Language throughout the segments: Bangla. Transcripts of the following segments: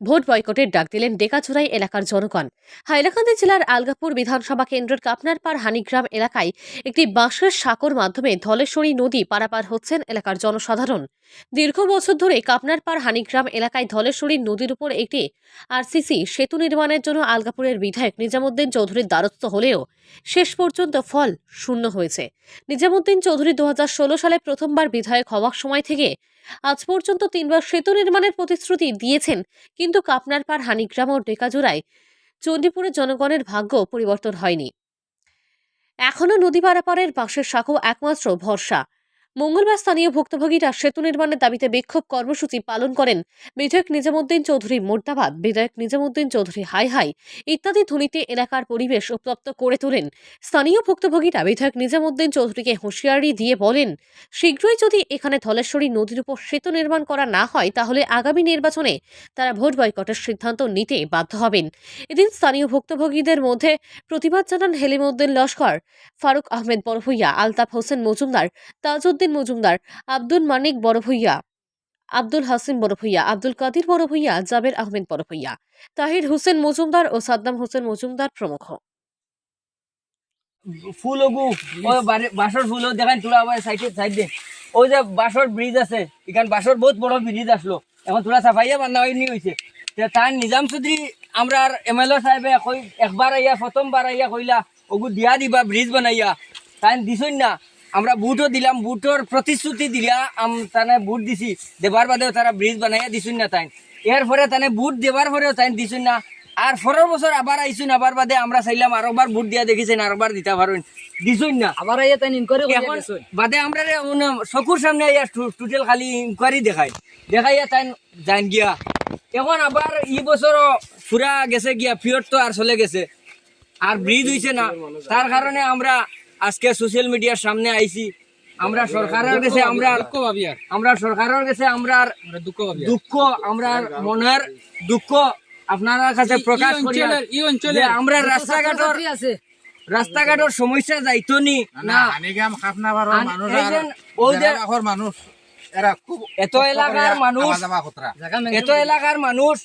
ভোট বয়কটের ডাক দিলেন ডেকাচুরাই এলাকার জনগণ। হাইলাকান্দি জেলার আলগাপুর বিধানসভা কেন্দ্রের কাপনারপাড় হানিগ্রাম এলাকায় একটি বাঁশের সাঁকোর মাধ্যমে ধলেশ্বরী নদী পারাপার হচ্ছেন এলাকার জনসাধারণ। দীর্ঘ বছর ধরে কাপনারপাড় হানিগ্রাম এলাকায় ধলেশ্বরী নদীর উপর একটি আরসিসি সেতু নির্মাণের জন্য আলগাপুরের বিধায়ক নিজামুদ্দিন চৌধুরীর দ্বারস্থ হলেও শেষ পর্যন্ত ফল শূন্য হয়েছে। নিজামুদ্দিন চৌধুরী দু হাজার ষোলো সালে প্রথমবার বিধায়ক হওয়ার সময় থেকে আজ পর্যন্ত তিনবার সেতু নির্মাণের প্রতিশ্রুতি দিয়েছেন কিন্তু কাপনার কাপনারপাড় হানিগ্রাম ও ডেকাজোড়ায় চণ্ডীপুরের জনগণের ভাগ্য পরিবর্তন হয়নি। এখনও নদী পারাপারের বাঁশের শাখো একমাত্র ভরসা। মঙ্গলবার স্থানীয় ভুক্তভোগীরা সেতু নির্মাণের দাবিতে বিক্ষোভ কর্মসূচি পালন করেন। বিধায়ক নিজামুদ্দিন চৌধুরী মোর্দাবাদ, বিধায়ক নিজামুদ্দিন চৌধুরী হাই হাই ইত্যাদি ধ্বনিতে এলাকার পরিবেশ উত্তপ্ত করে তোলেন। স্থানীয় ভুক্তভোগীরা বিধায়ক নিজামুদ্দিন চৌধুরীকে হুঁশিয়ারি দিয়ে বলেন, শীঘ্রই যদি এখানে ধলেশ্বরী নদীর উপর সেতু নির্মাণ করা না হয়, তাহলে আগামী নির্বাচনে তারা ভোট বয়কটের সিদ্ধান্ত নিতে বাধ্য হবেন। এদিন স্থানীয় ভুক্তভোগীদের মধ্যে প্রতিবাদ জানান হেলিমউদ্দিন লস্কর, ফারুক আহমেদ বড়ভূইয়া, আলতাফ হোসেন মজুমদার, তাজউদ্দিন মজুমদার, আব্দুল মানিক বড়ভূইয়া আব্দুল হাসিম বড়ভূইয়া আব্দুল কাদির বড়ভূইয়া জাবের আহমেদ বড়ভূইয়া তাহির হোসেন মজুমদার ও সাদ্দাম হোসেন মজুমদার প্রমুখ। ফুল ওই বাঁশর ফুল দেখান সাইডে সাইড। ওই যে বাঁশর ব্রিজ আছে বাঁশর বহুত বড় ব্রিজ আসলো, এখন সাফাইয়া হয়নি হয়েছে তার নিজাম চৌধুরী আমরা এম এল সাহেবে কই একবার আইয়া, প্রথমবার আইয়া কইলা, ওগু দিয়া দিবা, ব্রিজ বানাইয়া। তাই দিছই না আমরা বুটও দিলাম বুটর প্রতিশ্রুতি দিলা আম তানে বুট দিছি দেবার বাদেও তারা ব্রিজ বানাইয়া দিছুন না তাই এর পরে তানে বুট দেবার পরেও তাই দিছুন না। আর পরের বছর আবার আইসুন আবার বাদে আমরা চাইলাম আরোবার বুট দিয়া দেখিছেন আরোবার দিতে পারুন। দিছুন না। আবার আইয়া তাই ইনকোয়ারি এখন বাদে আমরা চকুর সামনে আইয়া টোটাল খালি ইনকোয়ারি দেখাই। দেখাইয়া তাই জান গিয়া। এখন আবার ই বছর ফুরা গেছে গিয়া ফিয়র তো আর চলে গেছে। আর ব্রিজ হইছে না। তার কারণে আমরা আজকে সোশ্যাল মিডিয়ার সামনে আইছি। আমরা সরকারের কাছে আমরা আমরা সরকারের কাছে আমরা দুঃখ আমরা মনের দুঃখ আপনার কাছে প্রকাশ করি আমরা রাস্তাঘাটের আছে। রাস্তাঘাটের সমস্যা যাইতো নি না খুব এত এলাকার মানুষ এত এলাকার মানুষ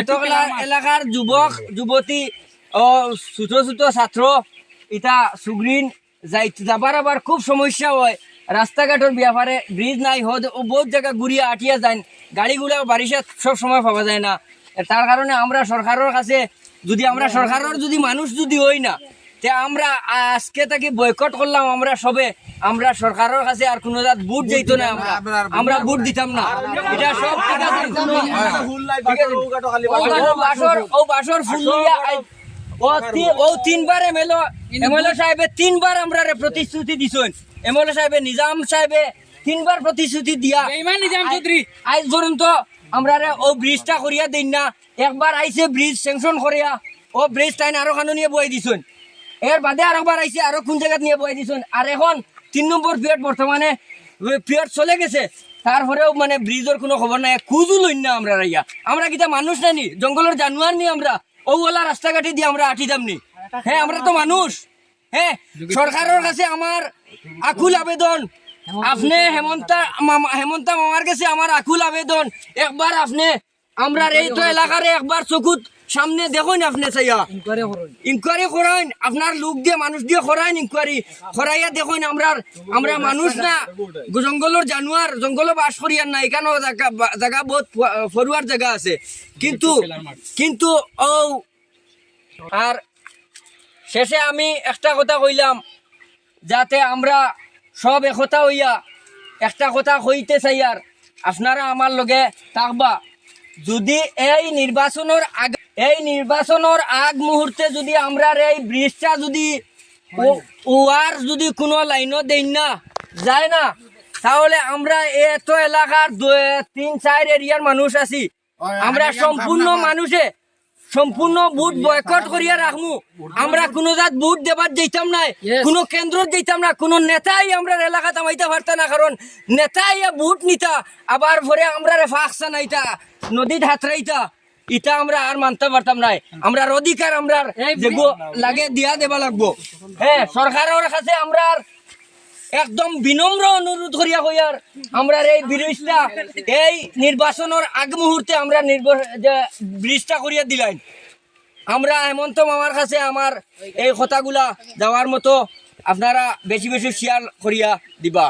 এত এলা- এলাকার যুবক যুবতী ও ছোট ছোট ছাত্র ইটা সুগ্রিন যাই যাবার আবার খুব সমস্যা হয়। রাস্তাঘাটের ব্যাপারে ব্রিজ নাই হদ ও বহুত জায়গা ঘুরিয়া আটিয়া যায় গাড়িগুলা বারিশে সব সময় পাওয়া যায় না। তার কারণে আমরা সরকারের কাছে যদি আমরা সরকারের যদি মানুষ যদি হই না তে আমরা আজকে তাকে বয়কট করলাম আমরা সবে। আমরা সরকারের কাছে আর কোনো জাত বুট যেত না আমরা। আমরা বুট দিতাম না। এটা সব ঠিক আছে। ও বাসর ও বাসর ফুল লইয়া আই- ও তিনবার এমএলএ এমএলএ সাহেবে তিনবার আমরা প্রতিশ্রুতি দিছেন। এমএলএ সাহেবে নিজাম সাহেবে তিনবার প্রতিশ্রুতি দিয়া নিজাম চৌধুরী। আজ পর্যন্ত আমরা ও ব্রিজটা করিয়া দিন না। একবার আইছে ব্রিজ স্যাংশন করিয়া। ও ব্রিজ টাইন আরও খানো নিয়ে বই দিছেন। এর বাদে আরেকবার আইছে আরও কোন জায়গাত নিয়ে বই দিছেন। আর এখন তিন নম্বর পিরিয়ড বর্তমানে পিরিয়ড চলে গেছে। তারপরেও মানে ব্রিজের কোনো খবর নাই। খুঁজও লইন না আমরা রাইয়া আমরা কিতা মানুষ নানি জঙ্গলের জানোয়ার নি আমরা। ওলা রাস্তাঘাটে দিয়ে আমরা আটি দামনি। হ্যাঁ আমরা তো মানুষ। হ্যাঁ সরকারের কাছে আমার আকুল আবেদন। আপনি হেমন্ত হেমন্ত মামার কাছে আমার আকুল আবেদন। একবার আপনি আমরা এই তো এলাকার একবার চকুত সামনে দেখুন আপনি চাইয়া ইনকোয়ারি করুন। আপনার লোক দিয়ে মানুষ দিয়ে করাইন ইনকোয়ারি করাইয়া দেখুন আমরা আমরা মানুষ না। জঙ্গলের জানোয়ার জঙ্গলে বাস করিয়ার না এখানেও জায়গা জায়গা বহুত ফরুয়ার জায়গা আছে। কিন্তু কিন্তু ও আর শেষে আমি একটা কথা কইলাম যাতে আমরা সব একতা হইয়া একটা কথা কইতে চাই আর। আপনারা আমার লগে থাকবা। যদি এই নির্বাচনের আগ এই নির্বাচনের আগ মুহূর্তে যদি আমরা এই ব্রিজটা যদি ওয়ার যদি কোনো লাইনও দেই না যায় না তাহলে আমরা এত এলাকার তিন চার এরিয়ার মানুষ আছি। আমরা সম্পূর্ণ মানুষে সম্পূর্ণ বুট বয়কট করিয়া রাখমু। আমরা কোনো জাত বুট দেবার যেতাম না. কোনো কেন্দ্র যেতাম না কোনো নেতাই আমরা এলাকা তামাইতে পারতাম না কারণ নেতাই বুট নিতা আবার ভরে আমরা ফাঁকসা নাইতা নদীত হাতরাইতা ইটা আমরা আর মানতে পারতাম নাই। আমরা অধিকার আমরা লাগে দিয়া দেবা লাগবো। হ্যাঁ সরকারের কাছে আমরা একদম বিনম্র অনুরোধ করিয়া হইয়ার আমরা এই ব্রিজটা এই নির্বাচনের আগ মুহূর্তে আমরা ব্রিজটা করিয়া দিলাম আমরা হেমন্ত মামার কাছে আমার এই কথাগুলা দেওয়ার মতো আপনারা বেশি বেশি শেয়ার করিয়া দিবা।